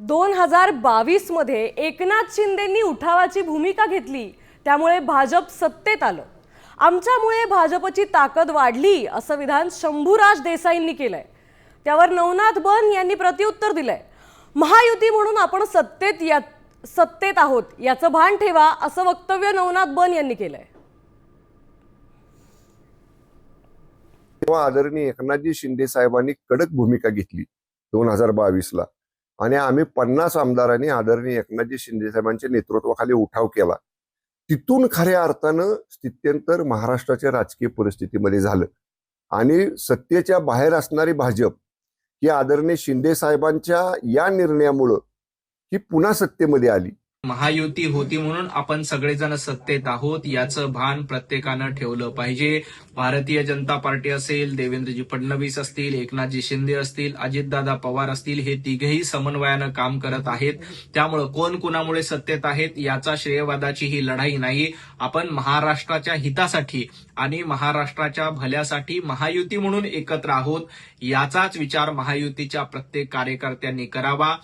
दोन हजार बावीसमध्ये एकनाथ शिंदेंनी उठावाची भूमिका घेतली. त्यामुळे भाजप सत्तेत आलं. आमच्यामुळे भाजपची ताकद वाढली असं विधान शंभूराज देसाईंनी केलंय. त्यावर नवनाथ बन यांनी प्रत्युत्तर दिलंय. महायुती म्हणून आपण सत्तेत या सत्तेत आहोत याचं भान ठेवा असं वक्तव्य नवनाथ बन यांनी केलंय. तेव्हा आदरणीय एकनाथजी शिंदे साहेबांनी कडक भूमिका घेतली दोन हजार बावीसला. आणि आम्ही पन्नास आमदारांनी आदरणीय एकनाथजी शिंदे साहेबांच्या नेतृत्वाखाली उठाव केला. तिथून खऱ्या अर्थानं स्थित्यंतर महाराष्ट्राच्या राजकीय परिस्थितीमध्ये झालं. आणि सत्तेच्या बाहेर असणारी भाजप ही आदरणीय शिंदे साहेबांच्या या निर्णयामुळं ही पुन्हा सत्तेमध्ये आली. महायुती होती म्हणून आपण सगळेजण सत्तेत आहोत याचं भान प्रत्येकानं ठेवलं पाहिजे. भारतीय जनता पार्टी असेल देवेंद्रजी फडणवीस असतील एकनाथजी शिंदे असतील अजितदादा पवार असतील हे तिघेही समन्वयानं काम करत आहेत. त्यामुळं कोण कुणामुळे सत्तेत आहेत याचा श्रेयवादाची ही लढाई नाही. आपण महाराष्ट्राच्या हितासाठी आणि महाराष्ट्राच्या भल्यासाठी महायुती म्हणून एकत्र आहोत. याचाच विचार महायुतीच्या प्रत्येक कार्यकर्त्यांनी करावा.